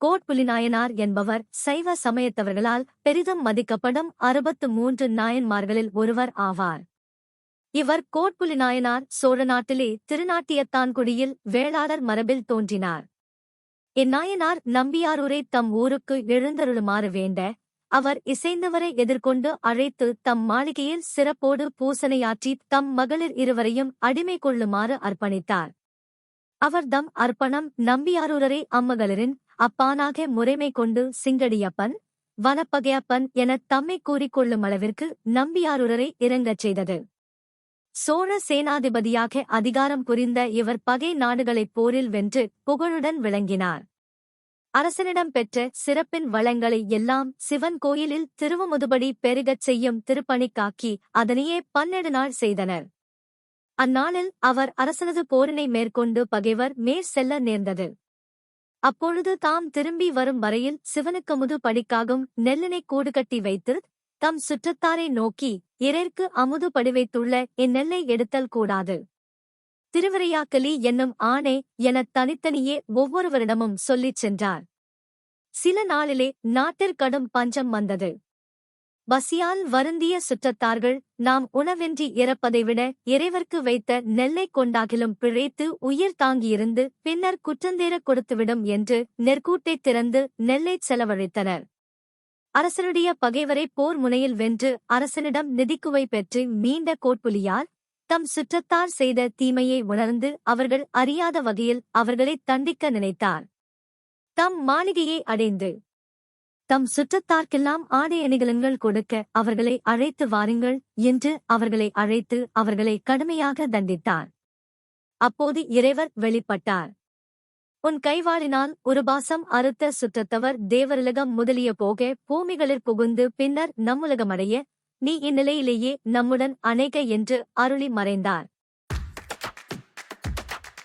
கோட்புலிநாயனார் என்பவர் சைவ சமயத்தவர்களால் பெரிதும் மதிக்கப்படும் அறுபத்து மூன்று நாயன்மார்களில் ஒருவர் ஆவார். இவர் கோட்புலிநாயனார் சோழ நாட்டிலே திருநாட்டியத்தான்குடியில் வேளாளர் மரபில் தோன்றினார். இந்நாயனார் நம்பியாரூரை தம் ஊருக்கு எழுந்தருளுமாறு வேண்ட அவர் இசைந்தவரை எதிர்கொண்டு அழைத்து தம் மாளிகையில் சிறப்போடு பூசணையாற்றி தம் மகளிர் இருவரையும் அடிமை கொள்ளுமாறு அர்ப்பணித்தார். அவர் தம் அர்ப்பணம் நம்பியாரூரரை அம்மகளிரின் அப்பானாக முறைமை கொண்டு சிங்கடியப்பன் வனப்பகையப்பன் எனத் தம்மை கூறிக்கொள்ளும் அளவிற்கு நம்பியாரூரரை இறங்கச் செய்தது. சோழ சேனாதிபதியாக அதிகாரம் புரிந்த இவர் பகை நாடுகளைப் போரில் வென்று புகழுடன் விளங்கினார். அரசனிடம் பெற்ற சிறப்பின் வளங்களை எல்லாம் சிவன் கோயிலில் திருவமுதுபடி பெருகச் செய்யும் திருப்பணிக்காக்கி அதனையே பன்னெடு நாள் செய்தனர். அந்நாளில் அவர் அரசனது போரினை மேற்கொண்டு பகைவர் மேற் செல்ல நேர்ந்தது. அப்பொழுது தாம் திரும்பி வரும் வரையில் சிவனுக்கமுது படிக்காகும் நெல்லினை கூடு கட்டி வைத்து தம் சுற்றத்தாரை நோக்கி இறைற்கு அமுது படிவைத்துள்ள இந்நெல்லை எடுத்தல் கூடாது. திருவிரையாக்கலி என்னும் ஆணை எனத் தனித்தனியே ஒவ்வொருவரிடமும் சொல்லிச் சென்றார். சில நாளிலே நாட்டிற்கடும் பஞ்சம் வந்தது. பசியால் வருந்திய சுற்றத்தார்கள் நாம் உணவின்றி இறப்பதைவிட இறைவர்க்கு வைத்த நெல்லை கொண்டாகிலும் பிழைத்து உயிர் தாங்கியிருந்து பின்னர் குற்றந்தேர கொடுத்துவிடும் என்று நெற்கூட்டைத் திறந்து நெல்லைச் செலவழித்தனர். அரசனுடைய பகைவரை போர் முனையில் வென்று அரசனிடம் நிதிக்குவை பெற்று மீண்ட கோட்புலியார் தம் சுற்றத்தார் செய்த தீமையை உணர்ந்து அவர்கள் அறியாத வகையில் அவர்களை தண்டிக்க நினைத்தார். தம் மாளிகையை அடைந்து தம் சுற்றத்தார்க்கெல்லாம் ஆடை அணிகலன்கள் கொடுக்க அவர்களை அழைத்து வாருங்கள் என்று அவர்களை அழைத்து அவர்களை கடுமையாக தண்டித்தார். அப்போது இறைவர் வெளிப்பட்டார். உன் கைவாளினால் ஒரு பாசம் அறுத்த சுற்றத்தவர் தேவருலகம் முதலிய போக பூமிகளில் புகுந்து பின்னர் நம்முலகமடைய நீ இந்நிலையிலேயே நம்முடன் அணைக என்று அருளி மறைந்தார்.